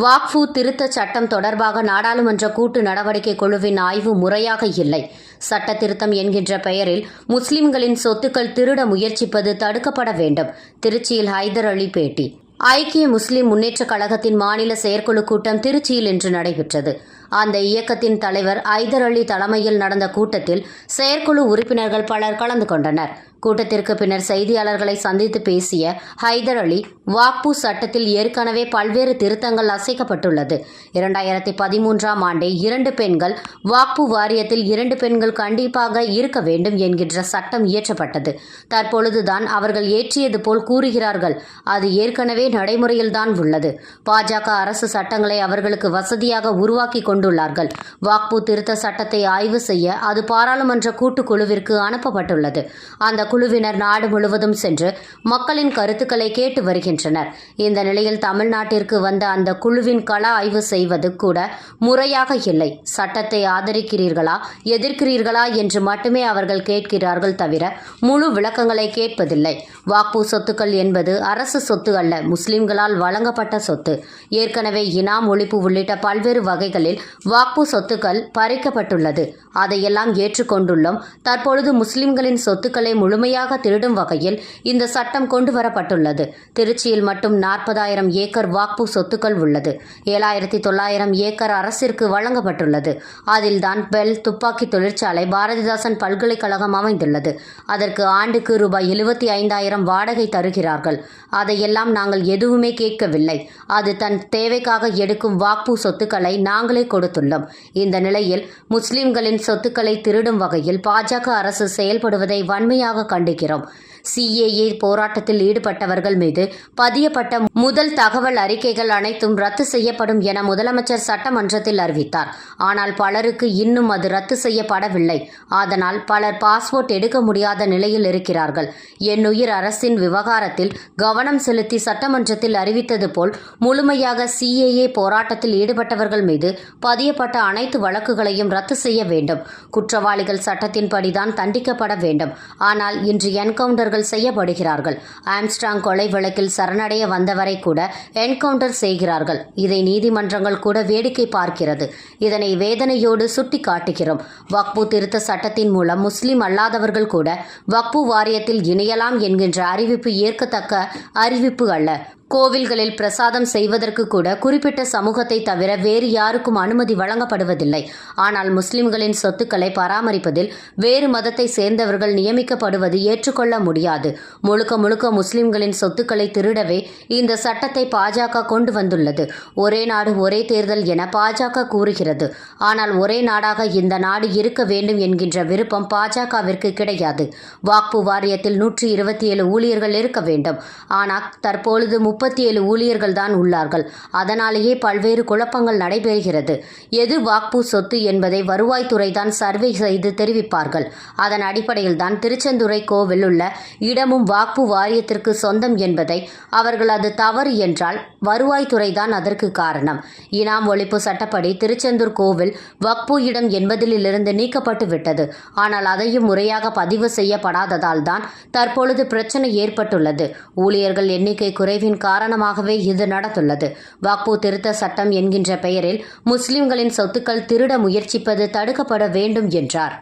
வாக்ஃபு திருத்த சட்டம் தொடர்பாக நாடாளுமன்ற கூட்டு நடவடிக்கை குழுவின் ஆய்வு முறையாக இல்லை. சட்ட திருத்தம் என்கின்ற பெயரில் முஸ்லிம்களின் சொத்துக்கள் திருட முயற்சிப்பது தடுக்கப்பட வேண்டும். திருச்சியில் ஹைதர் அலி பேட்டி. ஐக்கிய முஸ்லிம் முன்னேற்றக் கழகத்தின் மாநில செயற்குழு கூட்டம் திருச்சியில் இன்று நடைபெற்றது. அந்த இயக்கத்தின் தலைவர் ஐதர் அலி தலைமையில் நடந்த கூட்டத்தில் செயற்குழு உறுப்பினர்கள் பலர் கலந்து கொண்டனர். கூட்டத்திற்கு பின்னர் செய்தியாளர்களை சந்தித்து பேசிய ஹைதர் அலி வாக்பு சட்டத்தில் ஏற்கனவே பல்வேறு திருத்தங்கள் அசைக்கப்பட்டுள்ளது. இரண்டாயிரத்தி பதிமூன்றாம் ஆண்டே இரண்டு பெண்கள் வாக்பு வாரியத்தில் இரண்டு பெண்கள் கண்டிப்பாக இருக்க வேண்டும் என்கின்ற சட்டம் இயற்றப்பட்டது. தற்பொழுதுதான் அவர்கள் ஏற்றியது போல் கூறுகிறார்கள். அது ஏற்கனவே நடைமுறையில்தான் உள்ளது. பாஜக அரசு சட்டங்களை அவர்களுக்கு வசதியாக உருவாக்கி கொண்டுள்ளார்கள். வாக்பு திருத்த சட்டத்தை ஆய்வு செய்ய அது பாராளுமன்ற கூட்டுக்குழுவிற்கு அனுப்பப்பட்டுள்ளது. அந்த குழுவினர் நாடு முழுவதும் சென்று மக்களின் கருத்துக்களை கேட்டு வருகின்றனர். இந்த நிலையில் தமிழ்நாட்டிற்கு வந்த அந்த குழுவின் கள ஆய்வு செய்வது கூட முறையாக இல்லை. சட்டத்தை ஆதரிக்கிறீர்களா எதிர்க்கிறீர்களா என்று மட்டுமே அவர்கள் கேட்கிறார்கள் தவிர முழு விளக்கங்களை கேட்பதில்லை. வாக்பு சொத்துக்கள் என்பது அரசு சொத்து அல்ல முஸ்லிம்களால் வழங்கப்பட்ட சொத்து. ஏற்கனவே இனாம் ஒழிப்பு உள்ளிட்ட பல்வேறு வகைகளில் வாக்பு சொத்துக்கள் பறிக்கப்பட்டுள்ளது. அதையெல்லாம் ஏற்றுக்கொண்டுள்ளோம். தற்பொழுது முஸ்லிம்களின் சொத்துக்களை முழு முழுமையாக திருடும் வகையில் இந்த சட்டம் கொண்டு வரப்பட்டுள்ளது திருச்சியில் மட்டும் நாற்பதாயிரம் ஏக்கர் வாக்பு சொத்துக்கள் உள்ளது. ஏழாயிரத்தி தொள்ளாயிரம் ஏக்கர் அரசிற்கு வழங்கப்பட்டுள்ளது. அதில்தான் பெல் துப்பாக்கி தொழிற்சாலை பாரதிதாசன் பல்கலைக்கழகம் அமைந்துள்ளது. அதற்கு ஆண்டுக்கு ரூபாய் எழுபத்தி ஐந்தாயிரம் வாடகை தருகிறார்கள். அதையெல்லாம் நாங்கள் எதுவுமே கேட்கவில்லை. அது தன் தேவைக்காக எடுக்கும் வாக்பு சொத்துக்களை நாங்களே கொடுத்துள்ளோம். இந்த நிலையில் முஸ்லிம்களின் சொத்துக்களை திருடும் வகையில் பாஜக அரசு செயல்படுவதை வன்மையாக கண்டிக்கிறோம். சிஏஏ போராட்டத்தில் ஈடுபட்டவர்கள் மீது பதியப்பட்ட முதல் தகவல் அறிக்கைகள் அனைத்தும் ரத்து செய்யப்படும் என முதலமைச்சர் சட்டமன்றத்தில் அறிவித்தார். ஆனால் பலருக்கு இன்னும் அது ரத்து செய்யப்படவில்லை. அதனால் பலர் பாஸ்போர்ட் எடுக்க முடியாத நிலையில் இருக்கிறார்கள். என்னுயிர் அரசின் விவகாரத்தில் கவனம் செலுத்தி சட்டமன்றத்தில் அறிவித்தது போல் முழுமையாக சிஏஏ போராட்டத்தில் ஈடுபட்டவர்கள் மீது பதியப்பட்ட அனைத்து வழக்குகளையும் ரத்து செய்ய வேண்டும். குற்றவாளிகள் சட்டத்தின்படிதான் தண்டிக்கப்பட வேண்டும். ஆனால் இன்று என்கவுண்டர் அவர்கள் செய்யப்படுகிறார்கள். ஆம்ஸ்ட்ராங் கொலை வழக்கில் சரணடைய வந்தவரை கூட என்கவுண்டர் செய்கிறார்கள். இதை நீதிமன்றங்கள் கூட வேடிக்கை பார்க்கிறது. இதனை வேதனையோடு சுட்டி காட்டுகிறோம் வக்பு திருத்த சட்டத்தின் மூலம் முஸ்லிம் அல்லாதவர்கள் கூட வக்பு வாரியத்தில் இணையலாம் என்கின்ற அறிவிப்பு ஏற்கத்தக்க அறிவிப்பு அல்ல. கோவில்களில் பிரசாதம் செய்வதற்கு கூட குறிப்பிட்ட சமூகத்தை தவிர வேறு யாருக்கும் அனுமதி வழங்கப்படுவதில்லை. ஆனால் முஸ்லிம்களின் சொத்துக்களை பராமரிப்பதில் வேறு மதத்தை சேர்ந்தவர்கள் நியமிக்கப்படுவது ஏற்றுக்கொள்ள முடியாது. முழுக்க முழுக்க முஸ்லிம்களின் சொத்துக்களை திருடவே இந்த சட்டத்தை பாஜக கொண்டு வந்துள்ளது. ஒரே நாடு ஒரே தேர்தல் என பாஜக கூறுகிறது. ஆனால் ஒரே நாடாக இந்த நாடு இருக்க வேண்டும் என்கின்ற விருப்பம் பாஜகவிற்கு கிடையாது. வாக்பு வாரியத்தில் நூற்றி இருபத்தி ஏழு ஊழியர்கள் இருக்க வேண்டும். ஆனால் தற்பொழுது முப்பத்தி ஏழு ஊழியர்கள் தான் உள்ளார்கள். அதனாலேயே பல்வேறு குழப்பங்கள் நடைபெறுகிறது. எது வாக்பு சொத்து என்பதை வருவாய்த்துறை தான் சர்வே செய்து தெரிவிப்பார்கள். அதன் அடிப்படையில் தான் திருச்செந்துறை கோவில் உள்ள இடமும் வாக்பு வாரியத்திற்கு சொந்தம் என்பதை அவர்கள் அது தவறு என்றால் வருவாய்த்துறை தான் அதற்கு காரணம். இனாம் ஒழிப்பு சட்டப்படி திருச்செந்தூர் கோவில் வக்பு இடம் என்பதிலிருந்து நீக்கப்பட்டு விட்டது. ஆனால் அதையும் முறையாக பதிவு செய்யப்படாததால் தான் தற்பொழுது பிரச்சனை ஏற்பட்டுள்ளது. ஊழியர்கள் எண்ணிக்கை குறைவின் காரணமாகவே இது நடந்துள்ளது. வாக்பு திருத்த சட்டம் என்கின்ற பெயரில் முஸ்லிம்களின் சொத்துக்கள் திருட முயற்சிப்பது தடுக்கப்பட வேண்டும் என்றார்.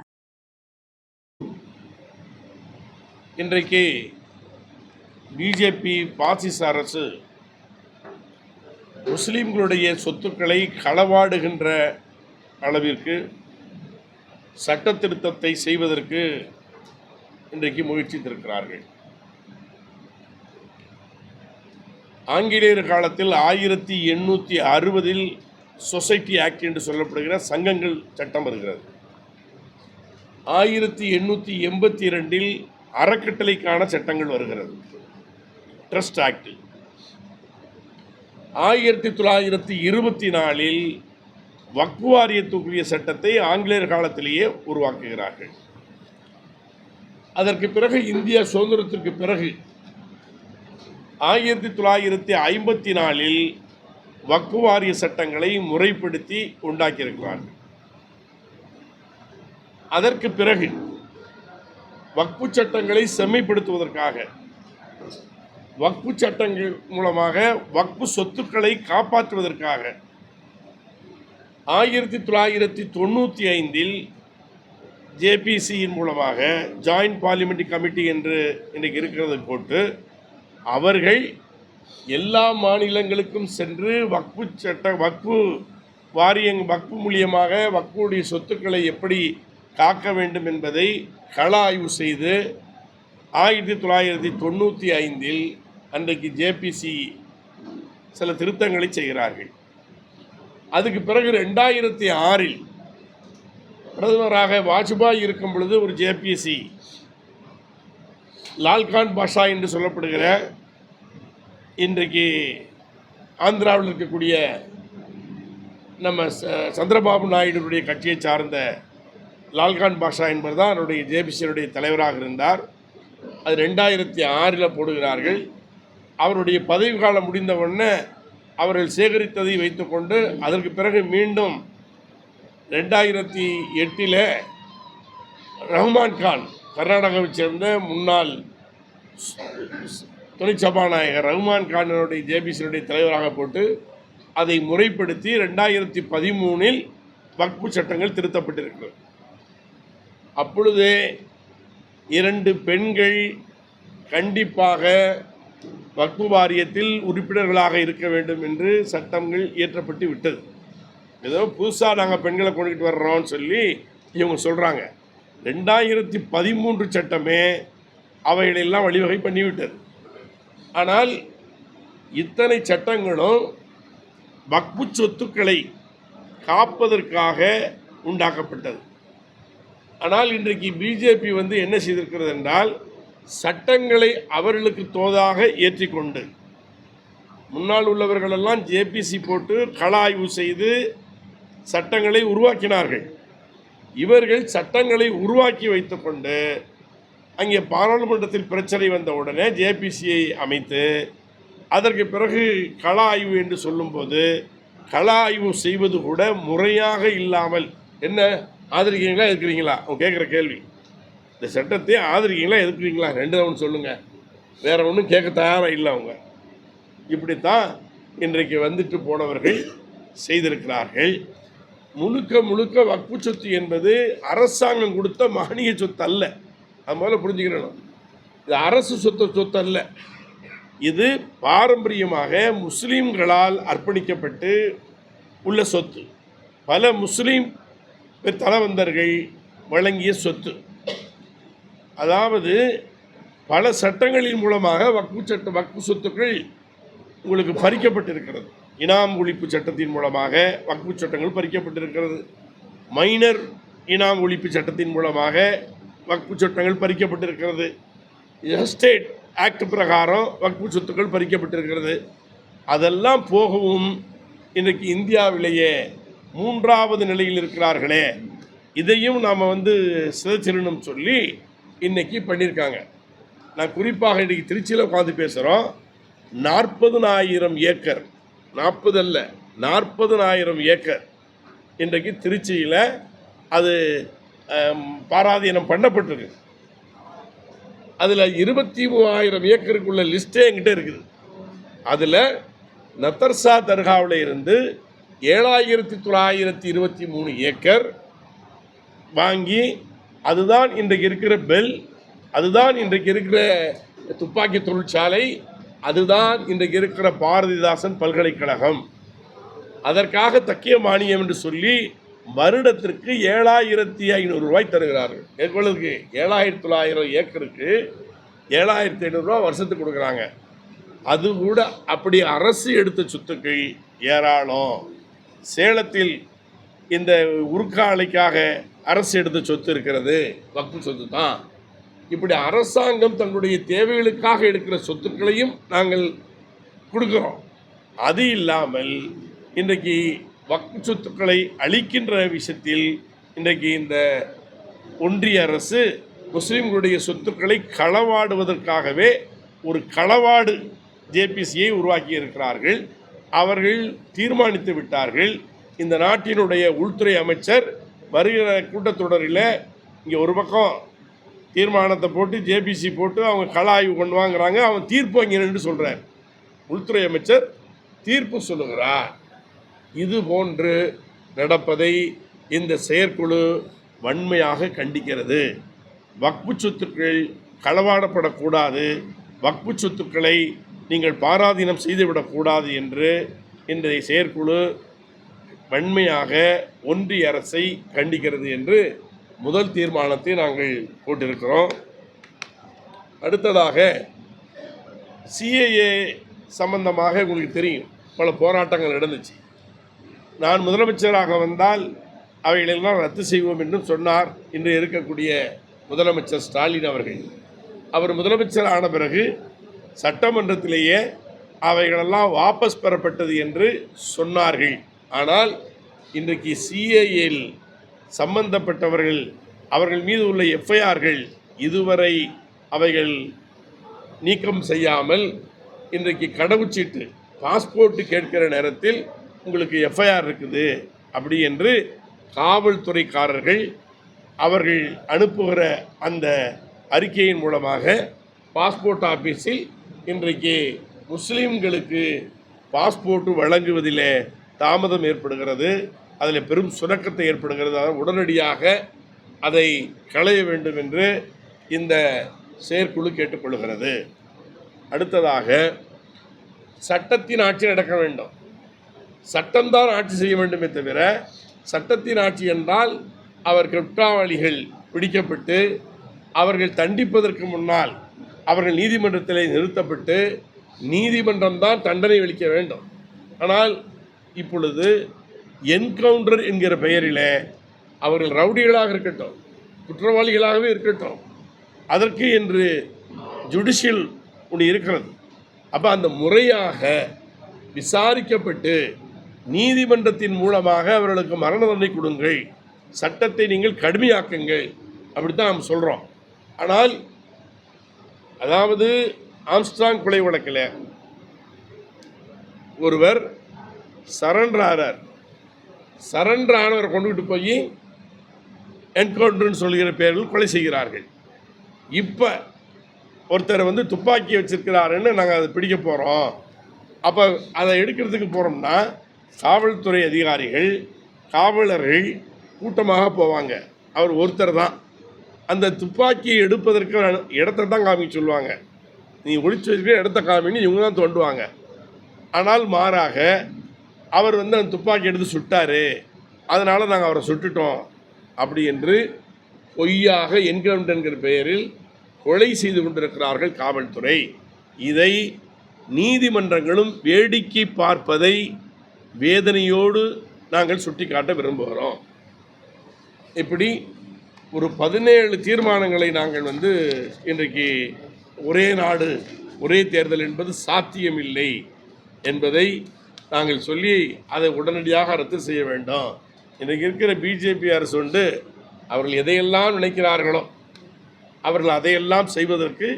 இன்றைக்கு பிஜேபி பாசிச அரசு முஸ்லீம்களுடைய சொத்துக்களை களவாடுகின்ற அளவிற்கு சட்ட திருத்தத்தை செய்வதற்கு இன்றைக்கு முயற்சித்திருக்கிறார்கள். ஆங்கிலேயர் காலத்தில் ஆயிரத்தி எண்ணூற்றி அறுபதில் சொசைட்டி ஆக்ட் என்று சொல்லப்படுகிற சங்கங்கள் சட்டம் வருகிறது. ஆயிரத்தி எண்ணூற்றி எண்பத்தி இரண்டில் அறக்கட்டளைக்கான சட்டங்கள் வருகிறது. ட்ரஸ்ட் ஆக்ட் ஆயிரத்தி தொள்ளாயிரத்தி இருபத்தி நாலில் வக்ஃபு வாரியத்துக்குரிய சட்டத்தை ஆங்கிலேயர் காலத்திலேயே உருவாக்குகிறார்கள். அதற்கு பிறகு இந்திய சுதந்திரத்திற்கு பிறகு ஆயிரத்தி தொள்ளாயிரத்தி ஐம்பத்தி நாலில் வக்கு வாரிய சட்டங்களை முறைப்படுத்தி உண்டாக்கியிருக்கிறார்கள் அதற்கு பிறகு வக்பு சட்டங்களை செம்மைப்படுத்துவதற்காக வக்பு சட்டங்கள் மூலமாக வக்பு சொத்துக்களை காப்பாற்றுவதற்காக ஆயிரத்தி தொள்ளாயிரத்தி தொண்ணூற்றி ஐந்தில் ஜேபிசியின் மூலமாக ஜாயிண்ட் பார்லிமெண்ட்ரி கமிட்டி என்று இன்றைக்கு இருக்கிறது போட்டு அவர்கள் எல்லா மாநிலங்களுக்கும் சென்று வக்பு சட்ட வக்பு வாரியங் வக்பு மூலியமாக வக்புடைய சொத்துக்களை எப்படி காக்க வேண்டும் என்பதை கள ஆய்வு செய்து ஆயிரத்தி தொள்ளாயிரத்தி தொண்ணூற்றி ஐந்தில் அன்றைக்கு ஜேபிசி சில திருத்தங்களை செய்கிறார்கள். அதுக்கு பிறகு ரெண்டாயிரத்தி ஆறில் பிரதமராக வாஜ்பாய் இருக்கும் பொழுது ஒரு ஜேபிசி லால்கான் பாஷா என்று சொல்லப்படுகிற இன்றைக்கு ஆந்திராவில் இருக்கக்கூடிய நம்ம ச- சந்திரபாபு நாயுடுடைய கட்சியை சார்ந்த லால்கான் பாஷா என்பவர் தான் அவருடைய ஜேபிசியுடைய தலைவராக இருந்தார். அது ரெண்டாயிரத்தி ஆறில் போடுகிறார்கள். அவருடைய பதவி காலம் முடிந்த உடனே அவர்கள் சேகரித்ததை வைத்துக்கொண்டு அதற்கு பிறகு மீண்டும் ரெண்டாயிரத்தி எட்டில் ரஹ்மான் கான் கர்நாடகாவைச் சேர்ந்த முன்னாள் துணை சபாநாயகர் ரஹ்மான் கானுடைய ஜேபிசியினுடைய தலைவராக போட்டு அதை முறைப்படுத்தி ரெண்டாயிரத்தி பதிமூணில் வக்பு சட்டங்கள் திருத்தப்பட்டிருக்கிறது. அப்பொழுதே இரண்டு பெண்கள் கண்டிப்பாக வக்பு வாரியத்தில் உறுப்பினர்களாக இருக்க வேண்டும் என்று சட்டங்கள் இயற்றப்பட்டு விட்டது. ஏதோ புதுசாக நாங்கள் பெண்களை கொண்டுகிட்டு வர்றோம்னு சொல்லி இவங்க சொல்கிறாங்க ரெண்டாயிரத்தி பதிமூன்று சட்டமே அவைகளெல்லாம் வழிவகை பண்ணிவிட்டது. ஆனால் இத்தனை சட்டங்களும் வக்பு சொத்துக்களை காப்பதற்காக உண்டாக்கப்பட்டது. ஆனால் இன்றைக்கு பிஜேபி வந்து என்ன செய்திருக்கிறது என்றால் சட்டங்களை அவர்களுக்கு தோதாக ஏற்றிக்கொண்டு முன்னால் உள்ளவர்களெல்லாம் ஜேபிசி போட்டு கள ஆய்வு செய்து சட்டங்களை உருவாக்கினார்கள். இவர்கள் சட்டங்களை உருவாக்கி வைத்துக்கொண்டு அங்கே பாராளுமன்றத்தில் பிரச்சனை வந்த உடனே ஜேபிசியை அமைத்து அதற்கு பிறகு கள ஆய்வு என்று சொல்லும்போது கள ஆய்வு செய்வது கூட முறையாக இல்லாமல் என்ன ஆதரிக்கிறீங்களா எதிர்க்கிறீங்களா? அவன் கேட்குற கேள்வி. இந்த சட்டத்தை ஆதரிக்கிறீங்களா எதிர்க்கிறீங்களா? ரெண்டு ஒன்று சொல்லுங்கள் வேற ஒன்றும் கேட்க தயாராக இல்லை அவங்க. இப்படித்தான் இன்றைக்கு வந்துட்டு போனவர்கள் செய்திருக்கிறார்கள். முழுக்க முழுக்க வக்பு சொத்து என்பது அரசாங்கம் கொடுத்த மானிய சொத்து அல்ல. அது முதல்ல புரிஞ்சுக்கணும். இது அரசு சொத்து சொத்து அல்ல. இது பாரம்பரியமாக முஸ்லீம்களால் அர்ப்பணிக்கப்பட்டு உள்ள சொத்து. பல முஸ்லீம் தலவந்தர்கள் வழங்கிய சொத்து. அதாவது பல சட்டங்களின் மூலமாக வக்பு சட்ட வக்பு சொத்துக்கள் உங்களுக்கு பறிக்கப்பட்டிருக்கிறது. இனாம் ஒழிப்பு சட்டத்தின் மூலமாக வக்பு சட்டங்கள் பறிக்கப்பட்டிருக்கிறது. மைனர் இனாம் ஒழிப்பு சட்டத்தின் மூலமாக வக்பு சட்டங்கள் பறிக்கப்பட்டிருக்கிறது. எஸ்டேட் ஆக்ட் பிரகாரம் வக்பு சொத்துக்கள் பறிக்கப்பட்டிருக்கிறது. அதெல்லாம் போகவும் இன்றைக்கு இந்தியாவிலேயே மூன்றாவது நிலையில் இருக்கிறார்களே. இதையும் நாம் வந்து சிதைச்சிடணும் சொல்லி இன்னைக்கு பண்ணியிருக்காங்க. நான் குறிப்பாக இன்றைக்கி திருச்சியில் உட்காந்து பேசுகிறோம் நாற்பதுனாயிரம் ஏக்கர் நாற்பது அல்ல நாற்பதுனாயிரம் ஏக்கர். இன்றைக்கு திருச்சியில் அது பாராதீனம் பண்ணப்பட்டிருக்கு. அதில் இருபத்தி மூவாயிரம் ஏக்கருக்குள்ள லிஸ்ட்டே என்கிட்ட இருக்குது. அதில் நத்தர்சா தர்காவில் இருந்து ஏழாயிரத்தி தொள்ளாயிரத்தி இருபத்தி மூணு ஏக்கர் வாங்கி அதுதான் இன்றைக்கு இருக்கிற பெல் அதுதான் இன்றைக்கு இருக்கிற துப்பாக்கி தொழிற்சாலை அதுதான் இன்றைக்கு இருக்கிற பாரதிதாசன் பல்கலைக்கழகம். அதற்காக தக்கிய மானியம் என்று சொல்லி வருடத்திற்கு ஏழாயிரத்தி ஐநூறு ரூபாய் தருகிறார்கள். எவ்வளவுக்கு ஏழாயிரத்தி தொள்ளாயிரம் ஏக்கருக்கு ஏழாயிரத்தி ஐநூறுரூவா வருஷத்துக்கு கொடுக்குறாங்க. அது கூட அப்படி அரசு எடுத்த சொத்துக்கு ஏராளம். சேலத்தில் இந்த உருக்காலைக்காக அரசு எடுத்த சொத்து இருக்கிறது. வக்ஃபு சொத்து தான் இப்படி அரசாங்கம் தங்களுடைய தேவைகளுக்காக எடுக்கிற சொத்துக்களையும் நாங்கள் கொடுக்குறோம். அது இல்லாமல் இன்றைக்கு வக்கு சொத்துக்களை அளிக்கின்ற விஷயத்தில் இன்றைக்கு இந்த ஒன்றிய அரசு முஸ்லீம்களுடைய சொத்துக்களை களவாடுவதற்காகவே ஒரு களவாடு ஜேபிசியை உருவாக்கி இருக்கிறார்கள் அவர்கள் தீர்மானித்து விட்டார்கள். இந்த நாட்டினுடைய உள்துறை அமைச்சர் வருகிற கூட்டத்தொடரில் இங்கே ஒரு பக்கம் தீர்மானத்தை போட்டு ஜேபிசி போட்டு அவங்க கள ஆய்வு பண்ணுவாங்கிறாங்க அவன் தீர்ப்பு அங்கே நின்று சொல்கிறார் உள்துறை அமைச்சர் தீர்ப்பு சொல்லுகிறார். இது போன்று நடப்பதை இந்த செயற்குழு வன்மையாக கண்டிக்கிறது. வக்பு சொத்துக்கள் களவாடப்படக்கூடாது. வக்பு சொத்துக்களை நீங்கள் பாராதீனம் செய்துவிடக்கூடாது என்று இன்றைய செயற்குழு வன்மையாக ஒன்றிய அரசை கண்டிக்கிறது என்று முதல் தீர்மானத்தை நாங்கள் போட்டிருக்கிறோம். அடுத்ததாக சிஏஏ சம்பந்தமாக உங்களுக்கு தெரியும். பல போராட்டங்கள் நடந்துச்சு. நான் முதலமைச்சராக வந்தால் அவைகளெல்லாம் ரத்து செய்வோம் என்றும் சொன்னார். இன்று இருக்கக்கூடிய முதலமைச்சர் ஸ்டாலின் அவர்கள். அவர் முதலமைச்சர் ஆன பிறகு சட்டமன்றத்திலேயே அவைகளெல்லாம் வாபஸ் பெறப்பட்டது என்று சொன்னார்கள். ஆனால் இன்றைக்கு சிஏஏல் சம்பந்தப்பட்டவர்கள் அவர்கள் மீது உள்ள எஃப்ஐஆர்கள் இதுவரை அவைகள் நீக்கம் செய்யாமல் இன்றைக்கு கடவுச்சீட்டு பாஸ்போர்ட் கேட்கிற நேரத்தில் உங்களுக்கு எஃப்ஐஆர் இருக்குது அப்படி என்று காவல்துறைக்காரர்கள் அவர்கள் அனுப்புகிற அந்த அறிக்கையின் மூலமாக பாஸ்போர்ட் ஆஃபீஸில் இன்றைக்கு முஸ்லீம்களுக்கு பாஸ்போர்ட் வழங்குவதிலே தாமதம் ஏற்படுகிறது. அதில் பெரும் சுணக்கத்தை ஏற்படுகிறது உடனடியாக அதை களைய வேண்டும் என்று இந்த செயற்குழு கேட்டுக்கொள்கிறது. அடுத்ததாக சட்டத்தின் ஆட்சி நடக்க வேண்டும். சட்டம்தான் ஆட்சி செய்ய வேண்டுமே தவிர சட்டத்தின் ஆட்சி என்றால் அவர் குற்றவாளிகள் பிடிக்கப்பட்டு அவர்கள் தண்டிப்பதற்கு முன்னால் அவர்கள் நீதிமன்றத்தில் நிறுத்தப்பட்டு நீதிமன்றம் தான் தண்டனை அளிக்க வேண்டும். ஆனால் இப்பொழுது என்கவுண்டர் என்கிற பெயரிலே அவர்கள் ரவுடிகளாக இருக்கட்டும் குற்றவாளிகளாகவே இருக்கட்டும் அதற்கு என்று ஜுடிஷியல் ஒன்று இருக்கிறது. அப்போ அந்த முறையாக விசாரிக்கப்பட்டு நீதிமன்றத்தின் மூலமாக அவர்களுக்கு மரண தண்டனை கொடுங்கள் சட்டத்தை நீங்கள் கடுமையாக்குங்கள் அப்படி தான் நாம் சொல்கிறோம் ஆனால் அதாவது ஆம்ஸ்ட்ராங் கொலை வழக்கில் ஒருவர் சரண்டர் சரண்டர் ஆனவரை கொண்டுகிட்டு போய் என்கவுண்டர்னு சொல்கிற பேரில் கொலை செய்கிறார்கள். இப்போ ஒருத்தர் வந்து துப்பாக்கி வச்சிருக்கிறாருன்னு நாங்கள் அதை பிடிக்க போகிறோம் அப்போ அதை எடுக்கிறதுக்கு போகிறோம்னா காவல்துறை அதிகாரிகள் காவலர்கள் கூட்டமாக போவாங்க. அவர் ஒருத்தர் தான். அந்த துப்பாக்கியை எடுப்பதற்கு இடத்த தான் காமிக்க சொல்லுவாங்க. நீ ஒழிச்சு வச்சுக்க இடத்த காமின்னு இவங்க தான் தோண்டுவாங்க. ஆனால் மாறாக அவர் வந்து அந்த துப்பாக்கி எடுத்து சுட்டாரு. அதனால் நாங்கள் அவரை சுட்டுட்டோம் அப்படி என்று பொய்யாக என்கவுண்டர் என்கிற பெயரில் கொலை செய்து கொண்டிருக்கிறார்கள் காவல்துறை. இதை நீதிமன்றங்களும் வேடிக்கை பார்ப்பதை வேதனையோடு நாங்கள் சுட்டிக்காட்ட விரும்புகிறோம். இப்படி ஒரு பதினேழு தீர்மானங்களை நாங்கள் வந்து இன்றைக்கு ஒரே நாடு ஒரே தேர்தல் என்பது சாத்தியமில்லை என்பதை நாங்கள் சொல்லி அதை உடனடியாக ரத்து செய்ய வேண்டும். இன்றைக்கு இருக்கிற பிஜேபி அரசு உண்டு அவர்கள் எதையெல்லாம் நினைக்கிறார்களோ அவர்கள் அதையெல்லாம் செய்வதற்கு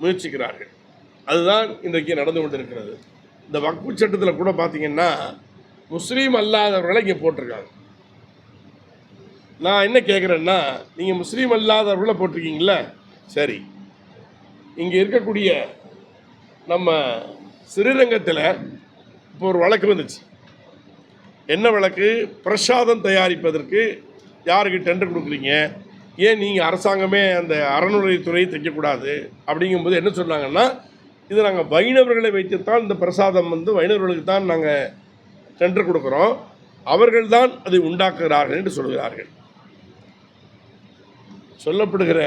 முயற்சிக்கிறார்கள். அதுதான் இன்றைக்கு நடந்து கொண்டிருக்கிறது. இந்த வக்பு சட்டத்தில் கூட பார்த்தீங்கன்னா முஸ்லீம் அல்லாதவர்களை இங்கே போட்டிருக்காங்க. நான் என்ன கேட்குறேன்னா நீங்கள் முஸ்லீம் அல்லாதவர்களை போட்டிருக்கீங்களா சரி. இங்கே இருக்கக்கூடிய நம்ம ஸ்ரீரங்கத்தில் இப்போ ஒரு வழக்கு வந்துச்சு. என்ன வழக்கு? பிரசாதம் தயாரிப்பதற்கு யாருக்கு டெண்டர் கொடுக்குறீங்க? ஏன் நீங்கள் அரசாங்கமே அந்த அறநிலையத்துறை தைக்கக்கூடாது? அப்படிங்கும்போது என்ன சொன்னாங்கன்னா இது நாங்கள் வைணவர்களை வைத்துத்தான் இந்த பிரசாதம் வந்து வைணவர்களுக்கு தான் நாங்கள் டெண்டர் கொடுக்குறோம். அவர்கள்தான் அதை உண்டாக்குகிறார்கள் என்று சொல்கிறார்கள். சொல்லப்படுகிற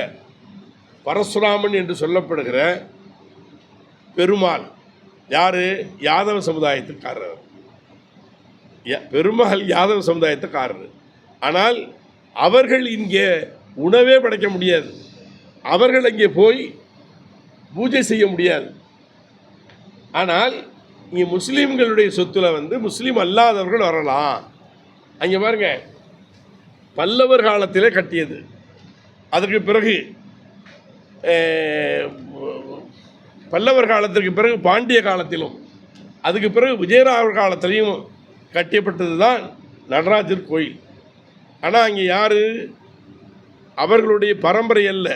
பரசுராமன் என்று சொல்லப்படுகிற பெருமாள் யார்? யாதவ சமுதாயத்துக்காரர். ய- பெருமாள் யாதவ சமுதாயத்துக்காரர். ஆனால் அவர்கள் இங்கே உணவே படைக்க முடியாது. அவர்கள் அங்கே போய் பூஜை செய்ய முடியாது. ஆனால் இங்கே முஸ்லீம்களுடைய சொத்துல வந்து முஸ்லீம் அல்லாதவர்கள் வரலாம். அங்கே பாருங்க. பல்லவர் காலத்திலே கட்டியது. அதற்கு பிறகு பல்லவர் காலத்திற்கு பிறகு பாண்டிய காலத்திலும் அதுக்கு பிறகு விஜயராவர் காலத்திலையும் கட்டியப்பட்டது தான் நடராஜர் கோயில். ஆனால் அங்கே யார்? அவர்களுடைய பரம்பரை அல்ல.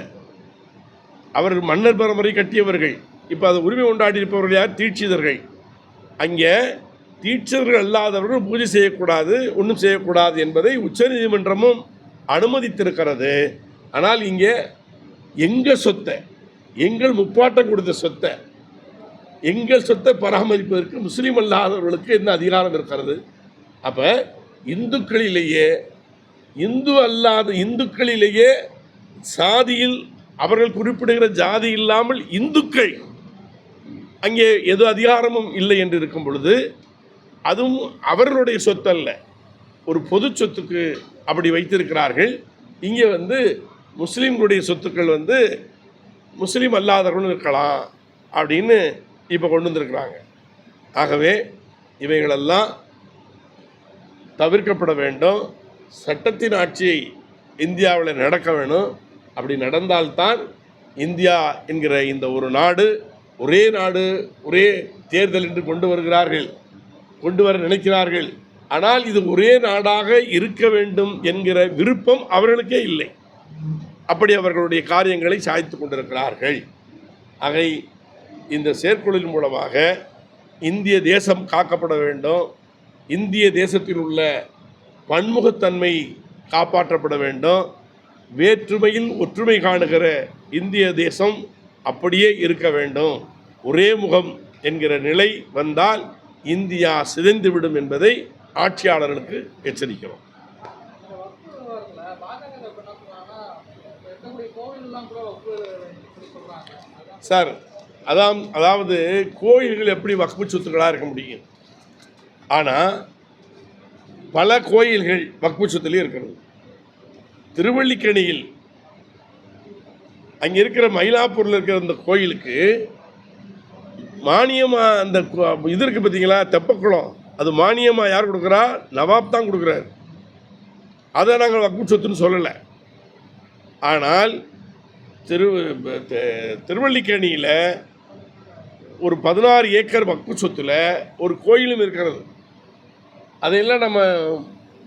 அவர்கள் மன்னர் பரம்பரை கட்டியவர்கள். இப்போ அது உரிமை கொண்டாடி இருப்பவர்கள் யார்? தீட்சிதர்கள். அங்கே தீட்சிதர்கள் அல்லாதவர்கள் பூஜை செய்யக்கூடாது ஒன்றும் செய்யக்கூடாது என்பதை உச்சநீதிமன்றமும் அனுமதித்திருக்கிறது. ஆனால் இங்கே எங்கள் சொத்தை? எங்கள் முப்பாட்டம் கொடுத்த சொத்தை எங்கள் சொத்தை பராமரிப்பதற்கு முஸ்லீம் அல்லாதவர்களுக்கு என்ன அதிகாரம் இருக்கிறது? அப்போ இந்துக்களிலேயே இந்து அல்லாத இந்துக்களிலேயே சாதியில் அவர்கள் குறிப்பிடுகிற ஜாதி இல்லாமல் இந்துக்கள் அங்கே எது அதிகாரமும் இல்லை என்று இருக்கும் பொழுது அதுவும் அவர்களுடைய சொத்து அல்ல ஒரு பொது சொத்துக்கு அப்படி வைத்திருக்கிறார்கள். இங்கே வந்து முஸ்லீம்களுடைய சொத்துக்கள் வந்து முஸ்லீம் அல்லாதவர்களும் இருக்கலாம் அப்படின்னு இப்போ கொண்டு வந்திருக்கிறாங்க. ஆகவே இவைகளெல்லாம் தவிர்க்கப்பட வேண்டும். சட்டத்தின் ஆட்சியை இந்தியாவில் நடக்க வேணும். அப்படி நடந்தால்தான் இந்தியா என்கிற இந்த ஒரு நாடு ஒரே நாடு ஒரே தேர்தல் என்று கொண்டு வருகிறார்கள் கொண்டு வர நினைக்கிறார்கள். ஆனால் இது ஒரே நாடாக இருக்க வேண்டும் என்கிற விருப்பம் அவர்களுக்கே இல்லை. அப்படி அவர்களுடைய காரியங்களை சாய்த்து கொண்டிருக்கிறார்கள். ஆகை இந்த செயற்குழுவின் மூலமாக இந்திய தேசம் காக்கப்பட வேண்டும். இந்திய தேசத்தில் உள்ள பன்முகத்தன்மை காப்பாற்றப்பட வேண்டும். வேற்றுமையில் ஒற்றுமை காணுகிற இந்திய தேசம் அப்படியே இருக்க வேண்டும். ஒரே முகம் என்கிற நிலை வந்தால் இந்தியா சிதைந்துவிடும் என்பதை ஆட்சியாளர்களுக்கு எச்சரிக்கிறோம் வரல பாஜக இப்ப என்ன சொல்றாங்கன்னா இப்ப இருக்கக்கூடிய கோவில்லாம் கூட ஒப்பு இப்படி சொல்றாங்க அதான் சார் அதாம் அதாவது கோயில்கள் எப்படி வக்பு சொத்துக்களாக இருக்க முடியும்? ஆனால் பல கோயில்கள் வக்பு சொத்துலேயும் இருக்கிறது. திருவள்ளிக்கணியில் அங்கே இருக்கிற மயிலாப்பூரில் இருக்கிற அந்த கோயிலுக்கு மானியமாக அந்த இது இருக்குது பார்த்தீங்களா தெப்பக்குளம். அது மானியமாக யார் கொடுக்குறா? நவாப் தான் கொடுக்குறாரு. அதை நாங்கள் வக்பு சொத்துன்னு சொல்லலை. ஆனால் திரு திருவள்ளிக்கேணியில் திருவல்லிக்கேணியில் ஒரு பதினாறு ஏக்கர் வக்பு சொத்தில் ஒரு கோயிலும் இருக்கிறது. அதையெல்லாம் நம்ம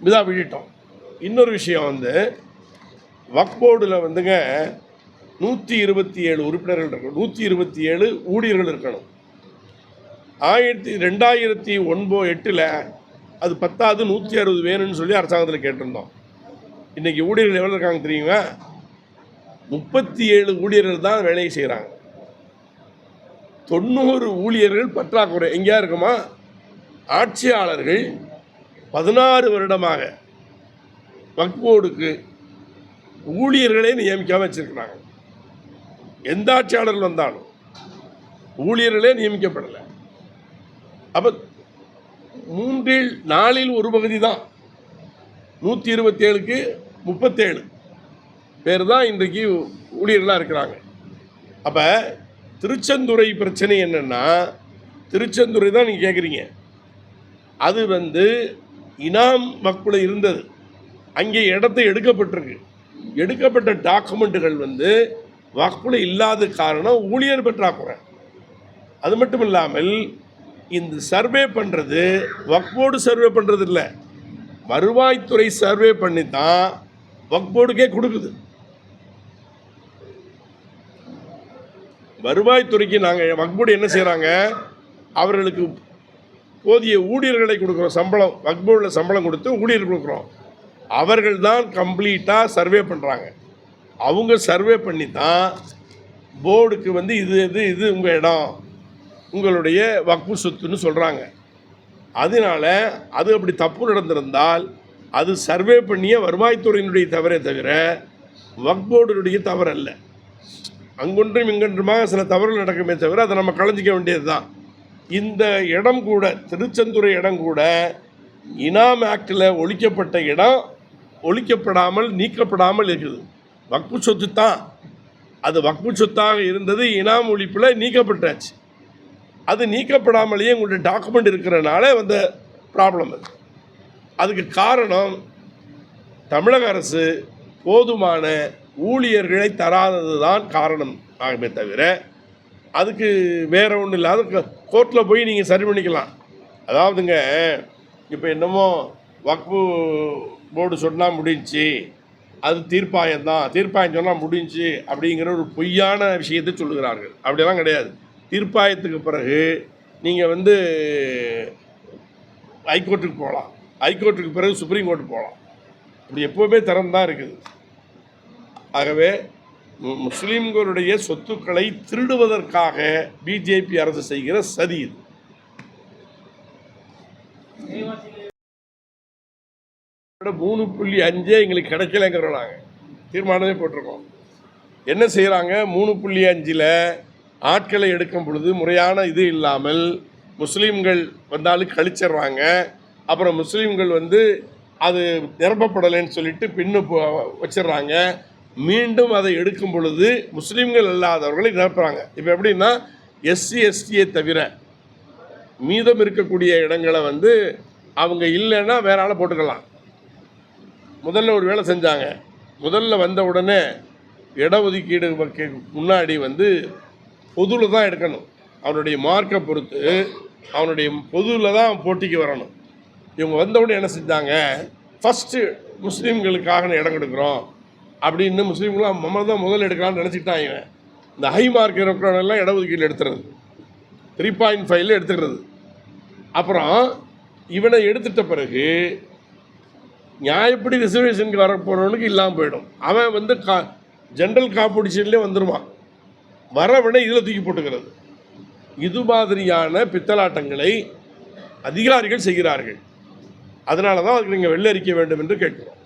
இதாக விழிட்டோம் இன்னொரு விஷயம் வந்து வக்போர்டில் போர்டில் வந்துங்க நூற்றி இருபத்தி ஏழு உறுப்பினர்கள் இருக்கணும். நூற்றி இருபத்தி ஏழு ஊழியர்கள் இருக்கணும். ஆயிரத்தி ரெண்டாயிரத்தி ஒன்போ எட்டில் அது பத்தாவது நூற்றி அறுபது வேணும்னு சொல்லி அரசாங்கத்தில் கேட்டிருந்தோம். இன்றைக்கி ஊழியர்கள் எவ்வளோ இருக்காங்க தெரியுங்க முப்பத்தி ஏழு ஊழியர்கள் தான் வேலையை செய்கிறாங்க தொண்ணூறு ஊழியர்கள் பற்றாக்குறை. எங்கேயா இருக்குமா? ஆட்சியாளர்கள் பதினாறு வருடமாக வக்போர்டுக்கு ஊழியர்களே நியமிக்காமல் வச்சுருக்குறாங்க. எந்த ஆட்சியாளர்கள் வந்தாலும் ஊழியர்களே நியமிக்கப்படலை. அப்போ மூன்றில் நாலில் ஒரு பகுதி தான். நூற்றி இருபத்தேழுக்கு முப்பத்தேழு. பேர் தான் இன்றைக்கு ஊழியர்களாக இருக்கிறாங்க. அப்போ திருச்செந்துறை பிரச்சனை என்னென்னா திருச்செந்துறை தான் நீங்கள் கேட்குறீங்க அது வந்து இனாம் வக்குல இருந்தது. அங்கே இடத்தை எடுக்கப்பட்டிருக்கு. எடுக்கப்பட்ட டாக்குமெண்ட்டுகள் வந்து வக்குல இல்லாத காரணம் ஊழியர் பற்றாக்குறை அது மட்டும் இல்லாமல் இந்த சர்வே பண்ணுறது வக்போர்டு சர்வே பண்ணுறது இல்லை வருவாய்த்துறை சர்வே பண்ணி தான் வக்போர்டுக்கே கொடுக்குது. வருவாய்த்துறைக்கு நாங்கள் வக்போர்டு என்ன செய்கிறாங்க அவர்களுக்கு போதிய ஊழியர்களை கொடுக்குறோம். சம்பளம் வக்போர்டில் சம்பளம் கொடுத்து ஊழியர் கொடுக்குறோம். அவர்கள் தான் கம்ப்ளீட்டாக சர்வே பண்ணுறாங்க அவங்க சர்வே பண்ணி தான் போர்டுக்கு வந்து இது இது இது உங்கள் இடம் உங்களுடைய வக்பு சொத்துன்னு சொல்கிறாங்க அதனால அது அப்படி தப்பு நடந்திருந்தால் அது சர்வே பண்ணிய வருவாய்த்துறையினுடைய தவறே தவிர வக்போர்டினுடைய தவறு அல்ல அங்கொன்றும் இங்கொன்றுமாக சில தவறுகள் நடக்குமே தவிர அதை நம்ம களைஞ்சிக்க வேண்டியது தான் இந்த இடம் கூட திருச்செந்துறை இடம் கூட இனாம் ஆக்டில் ஒழிக்கப்பட்ட இடம் ஒழிக்கப்படாமல் நீக்கப்படாமல் இருக்குது. வக்பு சொத்து தான் அது வக்பு சொத்தாக இருந்தது இனாம் ஒழிப்பில் நீக்கப்பட்டாச்சு. அது நீக்கப்படாமலேயே உங்களுடைய டாக்குமெண்ட் இருக்கிறனால வந்த ப்ராப்ளம் அது. அதுக்கு காரணம் தமிழக அரசு போதுமான ஊழியர்களை தராதது தான் காரணம் ஆகுமே தவிர அதுக்கு வேற ஒன்றும் இல்லை. அது கோர்ட்டில் போய் நீங்கள் சரி பண்ணிக்கலாம். அதாவதுங்க இப்போ என்னமோ வக்பு போர்டு சொன்னால் முடிஞ்சுச்சு. அது தீர்ப்பாயம் தான். தீர்ப்பாயம் சொன்னால் முடிஞ்சு அப்படிங்கிற ஒரு பொய்யான விஷயத்தை சொல்லுகிறார்கள். அப்படியெல்லாம் கிடையாது. தீர்ப்பாயத்துக்கு பிறகு நீங்கள் வந்து ஹைகோர்ட்டுக்கு போகலாம். ஹைகோர்ட்டுக்கு பிறகு சுப்ரீம் கோர்ட்டு போகலாம். இப்படி எப்போவுமே திறந்தான் இருக்குது. ஆகவே மு- சொத்துக்களை திருடுவதற்காக பிஜேபி அரசு செய்கிற சதி இது. விட மூணு புள்ளி அஞ்சே எங்களுக்கு கிடைக்கலங்கிறோம் நாங்கள் தீர்மானமே போட்டிருக்கோம். என்ன செய்கிறாங்க மூணு புள்ளி அஞ்சில் ஆட்களை எடுக்கும் பொழுது முறையான இது இல்லாமல் முஸ்லீம்கள் வந்தாலும் கழிச்சிடுறாங்க. அப்புறம் முஸ்லீம்கள் வந்து அது நிரப்பப்படலைன்னு சொல்லிட்டு பின்னு வச்சிடுறாங்க. மீண்டும் அதை எடுக்கும் பொழுது முஸ்லீம்கள் அல்லாதவர்களை நிரப்புறாங்க இப்போ எப்படின்னா எஸ்சி எஸ்டியை தவிர மீதம் இருக்கக்கூடிய இடங்களை வந்து அவங்க இல்லைன்னா வேற ஆளை போட்டுக்கலாம். முதல்ல ஒரு வேலை செஞ்சாங்க. முதல்ல வந்த உடனே இடஒதுக்கீடு முன்னாடி வந்து பொதுவில் தான் எடுக்கணும். அவனுடைய மார்க்கை பொறுத்து அவனுடைய பொதுவில் தான் போட்டிக்கு வரணும். இவங்க வந்தவுடனே என்ன செஞ்சாங்க? ஃபஸ்ட்டு முஸ்லீம்களுக்காக இடம் கொடுக்குறோம். அப்படின்னு முஸ்லீம்களும் நம்ம தான் முதல் எடுக்கலாம்னு இவன். இந்த ஹை மார்க் இருக்கிறவனெல்லாம் இடஒதுக்கீடு எடுத்துறது. த்ரீ பாயிண்ட் ஃபைவ்ல எடுத்துக்கிறது அப்புறம் இவனை எடுத்துட்ட பிறகு நியாயப்படி ரிசர்வேஷனுக்கு வர போகிறவனுக்கு இல்லாமல் போயிடும். அவன் வந்து கா ஜென்ரல் காம்படிஷன்லேயே வந்துடுவான் வரவனை இதில் தூக்கி போட்டுக்கிறது. இது மாதிரியான பித்தலாட்டங்களை அதிகாரிகள் செய்கிறார்கள். அதனால தான் அதுக்கு நீங்கள் வெள்ளரிக்க வேண்டும் என்று கேட்கிறோம்.